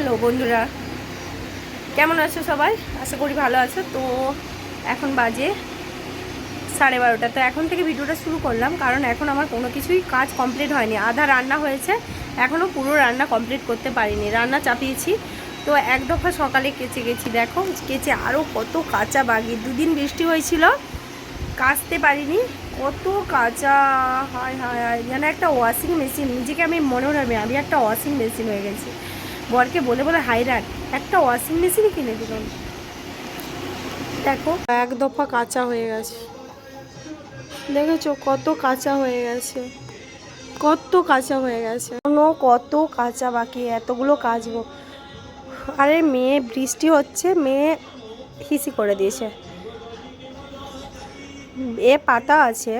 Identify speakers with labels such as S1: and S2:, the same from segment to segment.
S1: Hello বন্ধুরা। কেমন আছো সবাই? আশা করি ভালো আছো। তো এখন বাজে সাড়ে বারোটা। তো এখন থেকে ভিডিওটা শুরু করলাম, কারণ এখন আমার কোনো কিছুই কাজ কমপ্লিট হয়নি। আধা রান্না হয়েছে এখনও পুরো রান্না কমপ্লিট করতে পারিনি। রান্না চাপিয়েছি। তো এক দফা সকালে কেচে গেছি। দেখো, কেচে আরও কত কাঁচা বাগি। দুদিন বৃষ্টি হয়েছিল, কাচতে পারিনি। কত কাঁচা, হায় হায় হায়। যেন একটা ওয়াশিং মেশিন নিজেকে আমি মনে হবে আমি একটা ওয়াশিং মেশিন হয়ে গেছি। বরকে বলে বলে হাইরান একটা ওয়াশিং মেশিনই কিনে দিলাম। দেখো। এক দফা কাঁচা হয়ে গেছে। দেখেছ? কত কাঁচা হয়ে গেছে। কত কাঁচা হয়ে গেছে। এখনও কত কাঁচা বাকি, এতগুলো কাচবো। আরে মেয়ে, বৃষ্টি হচ্ছে, মেয়ে হিসি করে দিয়েছে। এ পাতা আছে।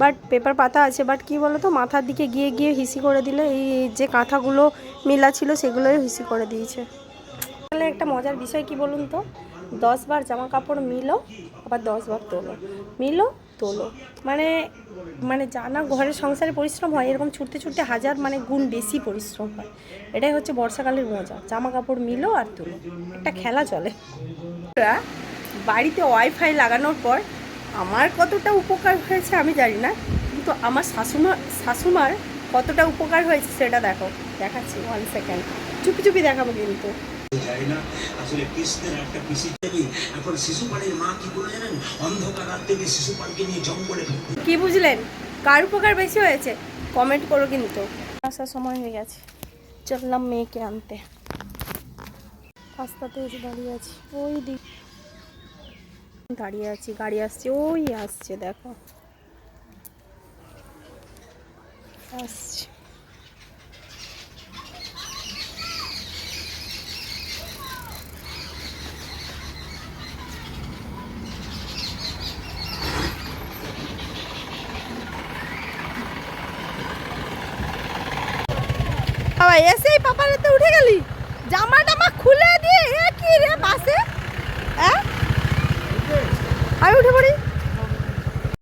S1: বাট পেপার পাতা আছে, বাট কি বলো তো মাথার দিকে গিয়ে গিয়ে হিসি করে দিলে এই যে কাঁথাগুলো মিলা ছিল সেগুলোই হিসি করে দিয়েছে। তাহলে একটা মজার বিষয় কি বলুন তো? দশবার জামা কাপড় মিলো, আবার দশবার তোলো। মিলো, তোলো। মানে মানে জানা ঘরের সংসারে পরিশ্রম হয়, এরকম ছুটতে ছুটতে হাজার মানে গুণ বেশি পরিশ্রম হয়। এটাই হচ্ছে বর্ষাকালের মজা, জামা কাপড় মিলো আর তোলো। একটা খেলা চলে। বাড়িতে ওয়াইফাই লাগানোর পর আমার কতটা উপকার হয়েছে আমি জানি না কিন্তু আমার শাশুমা শাশুমার কতটা উপকার হয়েছে সেটা দেখো দেখাচ্ছি ওয়ান সেকেন্ড চুপি চুপি দেখাবো কিন্তু।
S2: যায় না আসলে কৃষ্ণের একটা পিসি দেবী এখন শিশুপালের মা কি করে জানেন? অন্ধকার রাত থেকে শিশুপালকে নিয়ে জঙ্গলে
S1: কি বুঝলেন? কার উপকার বেশি হয়েছে? কমেন্ট করো কিন্তু। আসার সময় হয়ে গেছে। চললাম মেয়েকে আনতে। রাস্তাতে এসে দাঁড়িয়ে আছি। ওই দিক দাঁড়িয়ে আছি, গাড়ি আসছে, ওই আসছে, দেখো। আসছে। পাপার হাতে উঠে গেলি? জামা টামা খুলে আমি উঠে পড়ি।